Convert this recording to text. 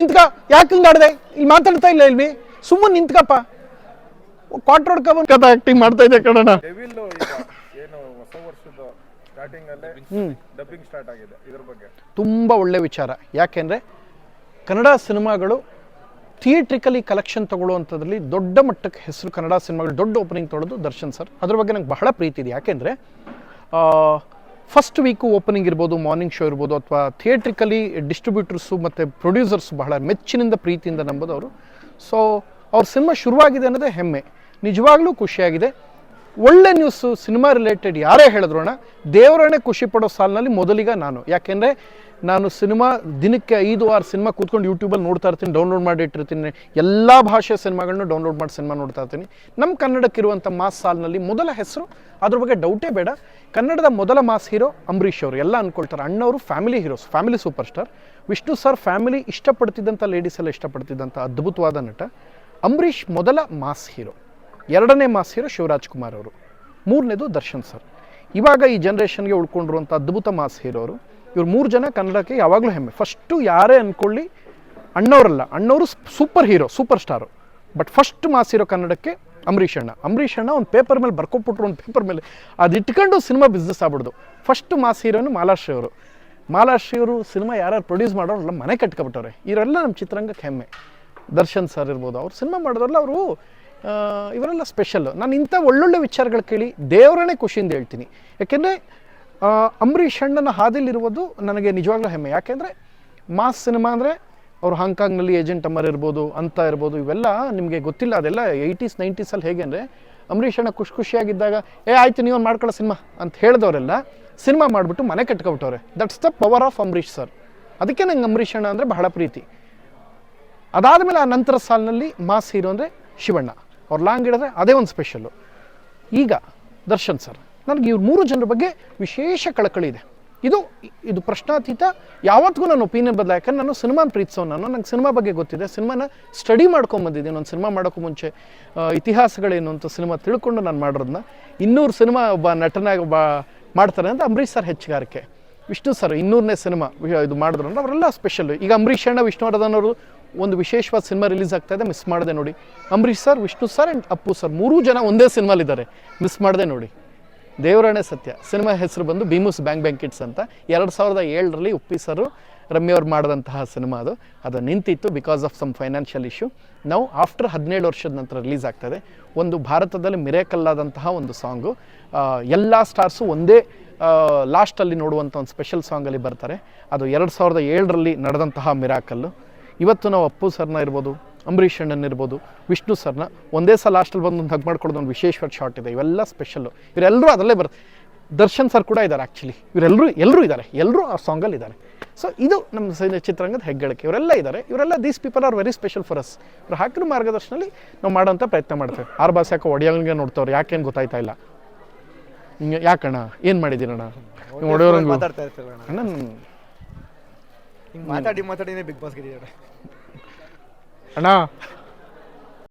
ನಿಂತ್ಕ. ಯಾಕೆ ಹಿಂಗೆ ಆಡಿದೆ? ಇಲ್ಲಿ ಮಾತಾಡ್ತಾ ಇಲ್ಲ ಇಲ್ವಿ ಸುಮ್ಮನೆ ನಿಂತ್ಕಪ್ಪ. ಕ್ವಾರ್ಟರ್ ಹೊಡ್ಕೊಂಡ್ ಕಥೆ ಆಕ್ಟಿಂಗ್ ಮಾಡ್ತಾ ಇದೆ ಕಣಣ್ಣ. ಡೆವಿಲ್ ಈಗ ಏನು ಹೊಸ ವರ್ಷದ ಸ್ಟಾರ್ಟಿಂಗ್ ಅಲ್ಲೇ ಡಬ್ಬಿಂಗ್ ಸ್ಟಾರ್ಟ್ ಆಗಿದೆ ಇದ್ರ ಬಗ್ಗೆ. ತುಂಬ ಒಳ್ಳೆ ವಿಚಾರ. ಯಾಕೆಂದರೆ ಕನ್ನಡ ಸಿನಿಮಾಗಳು ಥಿಯೇಟ್ರಿಕಲಿ ಕಲೆಕ್ಷನ್ ತಗೊಳ್ಳುವಂಥದ್ರಲ್ಲಿ ದೊಡ್ಡ ಮಟ್ಟಕ್ಕೆ ಹೆಸರು ಕನ್ನಡ ಸಿನಿಮಾಗಳು ದೊಡ್ಡ ಓಪನಿಂಗ್ ತೊಳೆದು ದರ್ಶನ್ ಸರ್. ಅದ್ರ ಬಗ್ಗೆ ನಂಗೆ ಬಹಳ ಪ್ರೀತಿ ಇದೆ. ಯಾಕೆಂದರೆ ಫಸ್ಟ್ ವೀಕು ಓಪನಿಂಗ್ ಇರ್ಬೋದು ಮಾರ್ನಿಂಗ್ ಶೋ ಇರ್ಬೋದು, ಅಥವಾ ಥಿಯೇಟ್ರಿಕಲಿ ಡಿಸ್ಟ್ರಿಬ್ಯೂಟರ್ಸು ಮತ್ತು ಪ್ರೊಡ್ಯೂಸರ್ಸ್ ಬಹಳ ಮೆಚ್ಚಿನಿಂದ ಪ್ರೀತಿಯಿಂದ ನಂಬೋದು ಅವರು. ಸೊ ಅವ್ರ ಸಿನಿಮಾ ಶುರುವಾಗಿದೆ ಅನ್ನೋದೇ ಹೆಮ್ಮೆ. ನಿಜವಾಗ್ಲೂ ಖುಷಿಯಾಗಿದೆ. ಒಳ್ಳೆ ನ್ಯೂಸು ಸಿನಿಮಾ ರಿಲೇಟೆಡ್ ಯಾರೇ ಹೇಳಿದ್ರೋಣ ದೇವರನ್ನೇ ಖುಷಿ ಪಡೋ ಸಾಲಿನಲ್ಲಿ ಮೊದಲಿಗ ನಾನು. ಯಾಕೆಂದರೆ ನಾನು ಸಿನಿಮಾ ದಿನಕ್ಕೆ ಐದು ಆರು ಸಿನಿಮಾ ಕೂತ್ಕೊಂಡು ಯೂಟ್ಯೂಬಲ್ಲಿ ನೋಡ್ತಾ ಇರ್ತೀನಿ ಡೌನ್ಲೋಡ್ ಮಾಡಿ ಇಟ್ಟಿರ್ತೀನಿ. ಎಲ್ಲ ಭಾಷೆಯ ಸಿನಿಮಾಗಳನ್ನ ಡೌನ್ಲೋಡ್ ಮಾಡಿ ಸಿನಿಮಾ ನೋಡ್ತಾ ಇರ್ತೀನಿ. ನಮ್ಮ ಕನ್ನಡಕ್ಕಿರುವಂಥ ಮಾಸ್ ಸಾಲಿನಲ್ಲಿ ಮೊದಲ ಹೆಸರು, ಅದ್ರ ಬಗ್ಗೆ ಡೌಟೇ ಬೇಡ. ಕನ್ನಡದ ಮೊದಲ ಮಾಸ್ ಹೀರೋ ಅಂಬರೀಷ್ ಅವರು. ಎಲ್ಲ ಅಂದ್ಕೊಳ್ತಾರೆ ಅಣ್ಣವರು family heroes family super star Vishnu sir family ಇಷ್ಟಪಡ್ತಿದ್ದಂಥ ladies ಎಲ್ಲ ಇಷ್ಟಪಡ್ತಿದ್ದಂಥ ಅದ್ಭುತವಾದ ನಟ. ಅಂಬರೀಷ್ ಮೊದಲ ಮಾಸ್ ಹೀರೋ ಎರಡನೇ ಮಾಸ್ ಹೀರೋ ಶಿವರಾಜ್ ಕುಮಾರ್ ಅವರು. ಮೂರನೇದು ದರ್ಶನ್ ಸರ್. ಇವಾಗ ಈ ಜನ್ರೇಷನ್ಗೆ ಉಳ್ಕೊಂಡಿರುವಂಥ ಅದ್ಭುತ ಮಾಸ್ ಹೀರೋರು ಇವ್ರು ಮೂರು ಜನ ಕನ್ನಡಕ್ಕೆ ಯಾವಾಗಲೂ ಹೆಮ್ಮೆ. ಫಸ್ಟು ಯಾರೇ ಅಂದ್ಕೊಳ್ಳಿ ಅಣ್ಣವರಲ್ಲ ಅಣ್ಣವರು super hero super star but first mass hero ಕನ್ನಡಕ್ಕೆ ಅಂಬರೀಷ್ ಅಣ್ಣ. ಅಂಬರೀಷ್ ಅಣ್ಣ ಒಂದು ಪೇಪರ್ ಮೇಲೆ ಬರ್ಕೊಬಿಟ್ರು ಒಂದು ಪೇಪರ್ ಮೇಲೆ. ಅದು ಇಟ್ಕೊಂಡು ಸಿನಿಮಾ ಬಿಸ್ನೆಸ್ ಆಗ್ಬಿಡ್ದು. ಫಸ್ಟ್ ಮಾಸ್ ಹೀರೋನು ಮಾಲಾಶ್ರೀ ಅವರು. ಮಾಲಾಶ್ರೀ ಅವರು ಸಿನಿಮಾ ಯಾರು ಪ್ರೊಡ್ಯೂಸ್ ಮಾಡೋರಲ್ಲ ಮನೆ ಕಟ್ಕೊಬಿಟ್ಟವ್ರೆ. ಇವರೆಲ್ಲ ನಮ್ಮ ಚಿತ್ರರಂಗಕ್ಕೆ ಹೆಮ್ಮೆ. ದರ್ಶನ್ ಸರ್ ಇರ್ಬೋದು ಅವ್ರು. ಸಿನಿಮಾ ಮಾಡಿದ್ರಲ್ಲ ಅವರು ಇವರೆಲ್ಲ ಸ್ಪೆಷಲ್ಲು ನಾನು ಇಂಥ ಒಳ್ಳೊಳ್ಳೆ ವಿಚಾರಗಳು ಕೇಳಿ ದೇವರನ್ನೇ ಖುಷಿಯಿಂದ ಹೇಳ್ತೀನಿ. ಯಾಕೆಂದರೆ ಅಂಬರೀಷ್ ಅಣ್ಣನ ಹಾದಿಲಿರುವುದು ನನಗೆ ನಿಜವಾಗ್ಲೂ ಹೆಮ್ಮೆ. ಯಾಕೆಂದರೆ, ಮಾಸ್ ಸಿನಿಮಾ ಅಂದರೆ ಅವರು ಹಾಂಗ್ಕಾಂಗ್ನಲ್ಲಿ ಏಜೆಂಟ್ ಅಮ್ಮರ್ ಇರ್ಬೋದು, ಅಂತ ಇರ್ಬೋದು, ಇವೆಲ್ಲ ನಿಮಗೆ ಗೊತ್ತಿಲ್ಲ. ಅದೆಲ್ಲ ಏಯ್ಟೀಸ್ ನೈಂಟೀಸಲ್ಲಿ ಹೇಗೆ ಅಂದರೆ, ಅಂಬರೀಷ್ ಅಣ್ಣ ಖುಷಿ ಖುಷಿಯಾಗಿದ್ದಾಗ, ಏ, ಆಯ್ತು ನೀವೊಂದು ಮಾಡ್ಕೊಳ್ಳೋ ಸಿನಿಮಾ, ಅಂತ ಹೇಳಿದವರೆಲ್ಲ ಸಿನಿಮಾ ಮಾಡಿಬಿಟ್ಟು ಮನೆ ಕಟ್ಕೊಬಿಟ್ಟವ್ರೆ. That's the power of Ambareesh sir ಅದಕ್ಕೆ ನಂಗೆ ಅಂಬರೀಷ್ ಅಣ್ಣ ಅಂದರೆ ಬಹಳ ಪ್ರೀತಿ. ಅದಾದಮೇಲೆ ಆ ನಂತರ ಸಾಲಿನಲ್ಲಿ ಮಾಸ್ ಹೀರೋ ಅಂದರೆ ಶಿವಣ್ಣ. ಅವ್ರು ಲಾಂಗ್ ಇಡಿದ್ರೆ ಅದೇ ಒಂದು ಸ್ಪೆಷಲ್ಲು ಈಗ ದರ್ಶನ್ ಸರ್, ನನಗೆ ಇವ್ರು ಮೂರು ಜನರ ಬಗ್ಗೆ ವಿಶೇಷ ಕಳಕಳಿ ಇದೆ. ಇದು ಇದು ಪ್ರಶ್ನಾತೀತ, ಯಾವತ್ತಿಗೂ ನಾನು ಒಪಿನಿಯನ್ ಬದಲ ಯಾಕಂದ್ರೆ ನಾನು ಸಿನಿಮಾನ ಪ್ರೀತಿಸೋ ನಾನು. ನಂಗೆ ಸಿನಿಮಾ ಬಗ್ಗೆ ಗೊತ್ತಿದೆ. ಸಿನಿಮಾನ ಸ್ಟಡಿ ಮಾಡ್ಕೊಂಬಂದಿದ್ದೀನಿ ಒಂದು ಸಿನಿಮಾ ಮಾಡೋಕ್ಕೂ ಮುಂಚೆ ಇತಿಹಾಸಗಳೇನು ಅಂತ ಸಿನಿಮಾ ತಿಳ್ಕೊಂಡು ನಾನು ಮಾಡೋದನ್ನ ಇನ್ನೂರು ಸಿನಿಮಾ ಒಬ್ಬ ನಟನಾಗಿ ಒಬ್ಬ ಮಾಡ್ತಾರೆ ಅಂತ ಅಂಬರೀಷ್ ಸರ್ ಹೆಚ್ಚುಗಾರಿಕೆ. ವಿಷ್ಣು ಸರ್, ಇನ್ನೂರನೇ ಸಿನಿಮಾ ಇದು ಮಾಡಿದ್ರು ಅಂದ್ರೆ ಅವರೆಲ್ಲ ಸ್ಪೆಷಲ್ ಈಗ ಅಂಬರೀಷ್ ಅಣ್ಣ ವಿಷ್ಣುವರ್ಧನ್ ಅವರು ಒಂದು ವಿಶೇಷವಾದ ಸಿನಿಮಾ ರಿಲೀಸ್ ಆಗ್ತಾ ಇದೆ ಮಿಸ್ ಮಾಡಿದೆ ನೋಡಿ. Ambareesh sir, Vishnu sir and Appu sir, ಮೂರೂ ಜನ ಒಂದೇ ಸಿನಿಮಾಲಿದ್ದಾರೆ ಮಿಸ್ ಮಾಡಿದೆ ನೋಡಿ. ದೇವರಣೆ ಸತ್ಯ, ಸಿನಿಮಾ ಹೆಸರು ಬಂದು ಭೀಮುಸ್ ಬ್ಯಾಂಕ್ ಬ್ಯಾಂಕ್ ಕಿಟ್ಸ್ ಅಂತ. ಎರಡು ಸಾವಿರದ ಏಳರಲ್ಲಿ ಉಪ್ಪಿ ಸರು ರಮ್ಯವ್ರು ಮಾಡಿದಂತಹ ಸಿನಿಮಾ ಅದು. ಅದು ನಿಂತಿತ್ತು because of some financial issue ನಾವು ಆಫ್ಟರ್ ಹದಿನೇಳು ವರ್ಷದ ನಂತರ ರಿಲೀಸ್ ಆಗ್ತದೆ ಒಂದು ಭಾರತದಲ್ಲಿ ಮಿರೇಕಲ್ಲಾದಂತಹ ಒಂದು ಸಾಂಗು ಎಲ್ಲ ಸ್ಟಾರ್ಸು ಒಂದೇ ಲಾಸ್ಟಲ್ಲಿ ನೋಡುವಂಥ ಒಂದು ಸ್ಪೆಷಲ್ ಸಾಂಗಲ್ಲಿ ಬರ್ತಾರೆ. ಅದು ಎರಡು ಸಾವಿರದ ಏಳರಲ್ಲಿ ನಡೆದಂತಹ ಮಿರಾಕಲ್ಲು. ಇವತ್ತು ನಾವು ಅಪ್ಪು ಸರ್ನ ಇರ್ಬೋದು, ಅಂಬರೀಷ್ ಅಣ್ಣನ್ ಇರ್ಬೋದು, ವಿಷ್ಣು ಸರ್ನ ಒಂದೇ ಸಲ ಲಾಸ್ಟಲ್ಲಿ ಬಂದು ಒಂದು ಹಗ್ ಮಾಡ್ಕೊಡೋದು ಒಂದು ವಿಶೇಷವಾದ ಶಾಟ್ ಇದೆ. ಇವೆಲ್ಲ ಸ್ಪೆಷಲ್ಲು. ಇವರೆಲ್ಲರೂ ಅದರಲ್ಲೇ ಬರ್ತದೆ ದರ್ಶನ್ ಸರ್ ಕೂಡ ಇದ್ದಾರೆ ಆ್ಯಕ್ಚುಲಿ ಇವರೆಲ್ಲರೂ, ಎಲ್ಲರೂ ಇದ್ದಾರೆ. ಎಲ್ಲರೂ ಆ ಸಾಂಗಲ್ಲಿ ಇದ್ದಾರೆ. ಸೊ ಇದು ನಮ್ಮ ಚಿತ್ರರಂಗದ ಹೆಗ್ಗಳಿಕೆ. ಇವರೆಲ್ಲ ಇದ್ದಾರೆ. ಇವರೆಲ್ಲ these people are very special for us ಇವ್ರು ಹಾಕಿರೋ ಮಾರ್ಗದರ್ಶನದಲ್ಲಿ ನಾವು ಮಾಡೋಂಥ ಪ್ರಯತ್ನ ಮಾಡ್ತೇವೆ. ಆರು ಬಾಸ್ ಯಾಕೆ ಒಡೆಯಂಗೆ ನೋಡ್ತವ್ರು. ಯಾಕೇನು ಗೊತ್ತಾಯ್ತಾ ಇಲ್ಲ. ಹಿಂಗೆ ಯಾಕಣ್ಣ? ಏನು ಮಾಡಿದ್ದೀರಣ್ಣ? ಒಡೆಯೋರಂಗೆ ಮಾತಾಡ್ತಾ ಇರ್ತೀರಲ್ಲ ಅಣ್ಣ ಅಣ್ಣ ನನ್- ಹಿಂಗ್ ಮಾತಾಡಿ ಮಾತಾಡಿನೇ ಬಿಗ್ ಬಾಸ್ ಗೆದ್ದಿದ್ದಾರೆ ಅಣ್ಣ